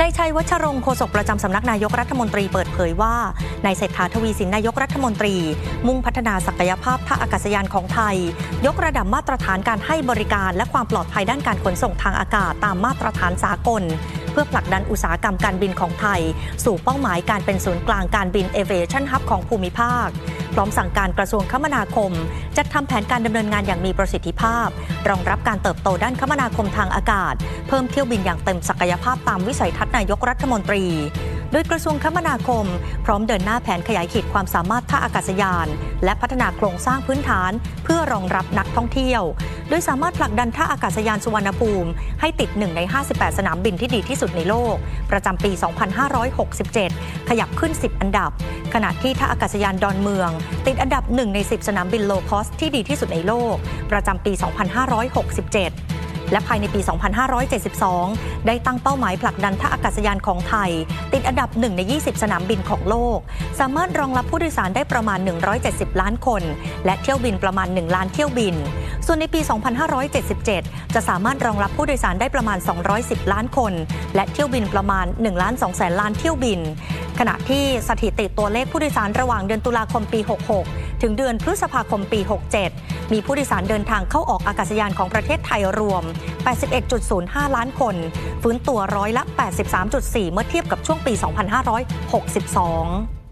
นายชัยวัชรงค์โฆษกประจำสำนักนายกรัฐมนตรีเปิดเผยว่านายเศรษฐาทวีสินนายกรัฐมนตรี มุ่งพัฒนาศักยภาพท่าอากาศยานของไทย ยกระดับมาตรฐานการให้บริการและความปลอดภัยด้านการขนส่งทางอากาศตามมาตรฐานสากล เพื่อผลักดันอุตสาหกรรมการบินของไทย สู่เป้าหมายการเป็นศูนย์กลางการบิน Aviation Hub ของภูมิภาค พร้อมสั่งการกระทรวงคมนาคม จัดทำแผนการดำเนินงานอย่างมีประสิทธิภาพ รองรับการเติบโตด้านคมนาคมทางอากาศ เพิ่มเที่ยวบินอย่างเต็มศักยภาพตามวิสัยทัศน์นายกรัฐมนตรีโดยกระทรวงคมนาคม พร้อมเดินหน้าแผนขยายขีดความสามารถท่าอากาศยาน และพัฒนาโครงสร้างพื้นฐาน เพื่อรองรับนักท่องเที่ยว โดยสามารถผลักดันท่าอากาศยานสุวรรณภูมิ ให้ติด 1 ใน 58 สนามบินที่ดีที่สุดในโลก ประจำปี 2567 ขยับขึ้น 10 อันดับ ขณะที่ท่าอากาศยานดอนเมือง ติดอันดับ 1 ใน 10 สนามบินโลคอสที่ดีที่สุดในโลก ประจำปี 2567 และภายในปี 2572 ได้ตั้งเป้าหมายผลักดันท่าอากาศยานของไทย ติดอันดับ 1 ใน 20 สนามบินของโลก สามารถรองรับผู้โดยสารได้ประมาณ 170 ล้านคน และเที่ยวบินประมาณ 1 ล้านเที่ยวบิน ส่วนในปี 2577 จะสามารถรองรับผู้โดยสารได้ประมาณ 210 ล้านคน และเที่ยวบินประมาณ1ล้าน2แสนล้านเที่ยวบิน ขณะที่สถิติตัวเลขผู้โดยสารระหว่างเดือนตุลาคมปี 66 ถึงเดือนพฤษภาคมปี 67 มีผู้โดยสารเดินทางเข้าออกอากาศยานของประเทศไทยรวม 81.05 ล้านคน ฟื้นตัวร้อยละ 83.4 เมื่อเทียบกับช่วงปี 2562